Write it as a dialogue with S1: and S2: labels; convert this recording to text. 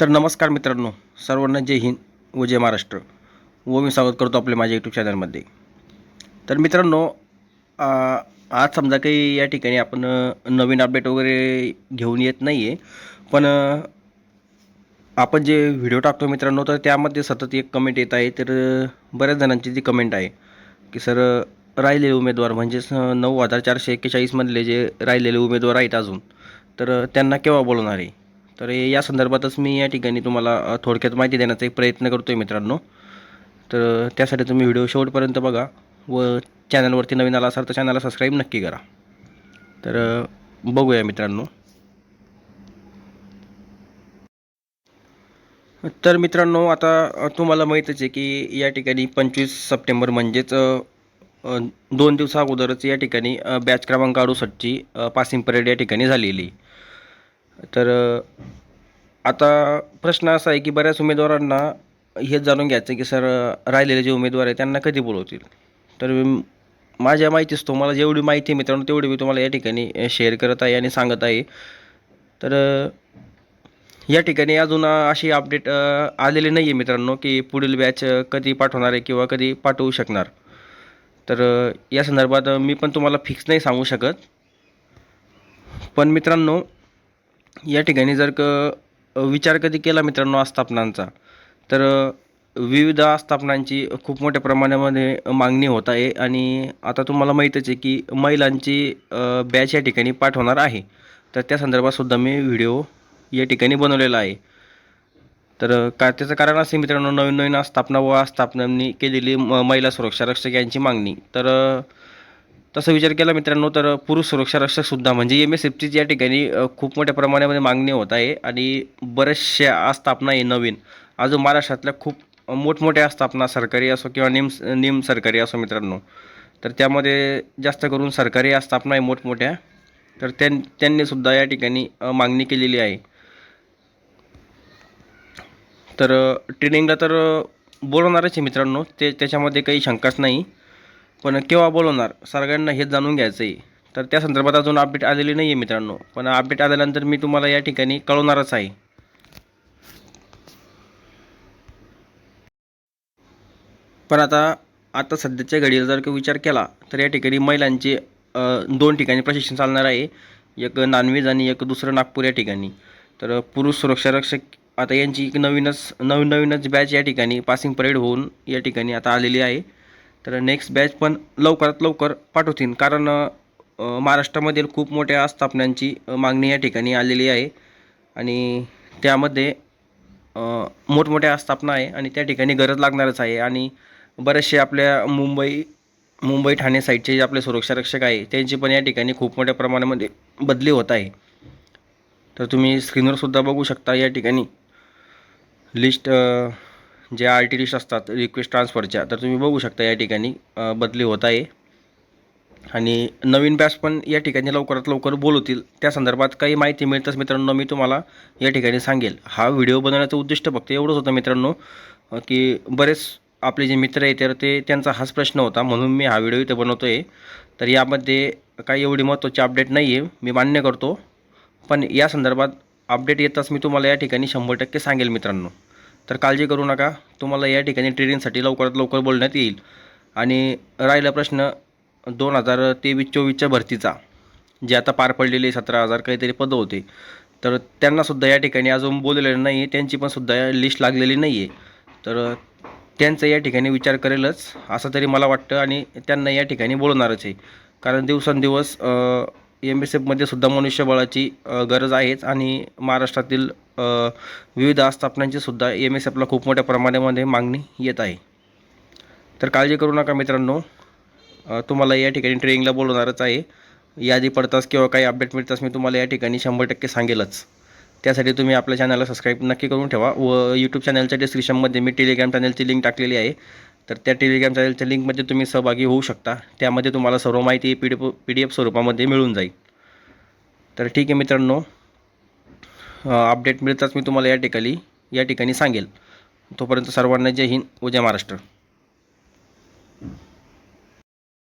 S1: तर नमस्कार मित्रांनो सर्वांना जय हिंद व जय महाराष्ट्र. व मी स्वागत करतो आपल्या माझ्या यूट्यूब चॅनलमध्ये तर मित्रांनो आज समजा काही या ठिकाणी आपण नवीन अपडेट वगैरे घेऊन येत नाही आहे पण आपण जे व्हिडिओ टाकतो मित्रांनो तर त्यामध्ये सतत एक कमेंट येत आहे. तर बऱ्याच जणांची जी कमेंट आहे की सर राहिलेले उमेदवार म्हणजेच नऊ हजार चारशे एक्केचाळीसमधले जे राहिलेले उमेदवार आहेत अजून तर त्यांना केव्हा बोलवणार आहे? तर या संदर्भातच मी या ठिकाणी तुम्हाला थोडक्यात माहिती देण्याचा एक प्रयत्न करतो आहे मित्रांनो. तर त्यासाठी तुम्ही व्हिडिओ शेवटपर्यंत बघा व चॅनलवरती नवीन आला असाल तर चॅनलला सबस्क्राईब नक्की करा. तर बघूया मित्रांनो. तर मित्रांनो आता तुम्हाला माहीतच आहे की या ठिकाणी पंचवीस सप्टेंबर म्हणजेच दोन दिवसा अगोदरच या ठिकाणी बॅच क्रमांक अडुसष्टची पासिंग परेड या ठिकाणी झालेली. तर आता प्रश्न असा आहे की बऱ्याच उमेदवारांना हेच जाणून घ्यायचं आहे की सर राहिलेले जे उमेदवार आहे त्यांना कधी बोलवतील? तर माझ्या माहितीच तुम्हाला जेवढी माहिती आहे मित्रांनो तेवढी मी तुम्हाला या ठिकाणी शेअर करत आहे आणि सांगत आहे. तर या ठिकाणी अजून अशी अपडेट आलेली नाही आहे मित्रांनो की पुढील बॅच कधी पाठवणार आहे किंवा कधी पाठवू शकणार. तर या संदर्भात मी पण तुम्हाला फिक्स नाही सांगू शकत. पण मित्रांनो या ठिकाणी जर क विचार कधी केला मित्रांनो आस्थापनांचा तर विविध आस्थापनांची खूप मोठ्या प्रमाणामध्ये मागणी होत आहे आणि आता तुम्हाला माहीतच आहे की महिलांची बॅच या ठिकाणी पाठवणार आहे. तर त्या संदर्भातसुद्धा मी व्हिडिओ या ठिकाणी बनवलेला आहे. तर का त्याचं कारण असे मित्रांनो नवीन नवीन आस्थापना व आस्थापनांनी केलेली म महिला सुरक्षा रक्षक यांची मागणी. तर तसं विचार केला मित्रांनो तर पुरुष सुरक्षा रक्षकसुद्धा म्हणजे एम एस एफचीच या ठिकाणी खूप मोठ्या प्रमाणामध्ये मागणी होत आहे आणि बऱ्याचशा आस्थापना आहे नवीन. अजून महाराष्ट्रातल्या खूप मोठमोठ्या आस्थापना सरकारी असो किंवा निम निम सरकारी असो मित्रांनो तर त्यामध्ये जास्त करून सरकारी आस्थापना आहे मोठमोठ्या तर त्यां त्यांनीसुद्धा या ठिकाणी मागणी केलेली आहे. तर ट्रेनिंगला तर बोलवणारच आहे मित्रांनो ते त्याच्यामध्ये काही शंकाच नाही. पण केव्हा बोलवणार? सगळ्यांना हेच जाणून घ्यायचं आहे तर त्या संदर्भात अजून अपडेट आलेली नाही आहे मित्रांनो. पण अपडेट आल्यानंतर मी तुम्हाला या ठिकाणी कळवणारच आहे. पण आता आता सध्याच्या घडीला जर का विचार केला तर या ठिकाणी महिलांचे दोन ठिकाणी प्रशिक्षण चालणार आहे. एक नानवेज आणि एक दुसरं नागपूर या ठिकाणी. तर पुरुष सुरक्षा रक्षक आता यांची एक नवीनच नवीन नवीनच बॅच या ठिकाणी पासिंग परेड होऊन या ठिकाणी आता आलेली आहे. तर नेक्स्ट बॅच पण लवकरात लवकर पाठवतील. कारण महाराष्ट्रामधील खूप मोठ्या आस्थापनांची मागणी या ठिकाणी आलेली आहे. आणि त्यामध्ये मोठमोठ्या आस्थापना आहे आणि त्या ठिकाणी गरज लागणारच आहे. आणि बरेचसे आपल्या मुंबई मुंबई ठाणे साईडचे जे आपले सुरक्षा रक्षक आहे त्यांची पण या ठिकाणी खूप मोठ्या प्रमाणामध्ये बदली होत आहे. तर तुम्ही स्क्रीनवर सुद्धा बघू शकता या ठिकाणी. लिस्ट जे आर टी लिस्ट असतात रिक्वेस्ट ट्रान्सफरच्या तर तुम्ही बघू शकता या ठिकाणी बदली होत आहे. आणि नवीन बॅच पण या ठिकाणी लवकरात लवकर बोलवतील. त्या संदर्भात काही माहिती मिळतच मित्रांनो मी तुम्हाला या ठिकाणी सांगेल. हा व्हिडिओ बनवण्याचं उद्दिष्ट फक्त एवढंच होतं मित्रांनो की बरेच आपले जे मित्र आहेत तर ते त्यांचा हाच प्रश्न होता म्हणून मी हा व्हिडिओ इथे बनवतो आहे तर यामध्ये काही एवढी महत्त्वाची अपडेट नाही आहे मी मान्य करतो. पण या संदर्भात अपडेट येताच मी तुम्हाला या ठिकाणी शंभर टक्के सांगेल मित्रांनो. तर काळजी करू नका. तुम्हाला या ठिकाणी ट्रेनिंगसाठी लवकरात लवकर बोलण्यात येईल. आणि राहिला प्रश्न दोन हजार तेवीस चोवीसच्या भरतीचा जे आता पार पडलेले सतरा हजार काहीतरी पदं होते. तर त्यांनासुद्धा या ठिकाणी अजून बोललेलं नाही आहे त्यांची पण सुद्धा लिस्ट लागलेली नाही आहे तर त्यांचा या ठिकाणी विचार करेलच असं तरी मला वाटतं आणि त्यांना या ठिकाणी बोलणारच आहे. कारण दिवसेंदिवस एम एस एफमध्ये सुद्धा मनुष्यबळाची गरज आहेच आणि महाराष्ट्रातील विविध आस्थापनांची सुद्धा एम एस एफला खूप मोठ्या प्रमाणामध्ये मागणी येत आहे. तर काळजी करू नका मित्रांनो. तुम्हाला या ठिकाणी ट्रेनिंगला बोलवणारच आहे. यादी पडताच किंवा काही अपडेट मिळताच मी तुम्हाला या ठिकाणी शंभर टक्के सांगेलच. त्यासाठी तुम्ही आपल्या चॅनलला सबस्क्राईब नक्की करून ठेवा व यूट्यूब चॅनलच्या डिस्क्रिप्शनमध्ये मी टेलिग्राम चॅनलची लिंक टाकलेली आहे. तर त्या टेलिग्राम चॅनलच्या लिंकमध्ये तुम्ही सहभागी होऊ शकता. त्यामध्ये तुम्हाला सर्व माहिती P D P D F स्वरूपामध्ये मिळून जाईल. तर ठीक आहे मित्रांनो. अपडेट मिळताच मी तुम्हाला या ठिकाणी या ठिकाणी सांगेल. तोपर्यंत सर्वांना जय हिंद व जय महाराष्ट्र.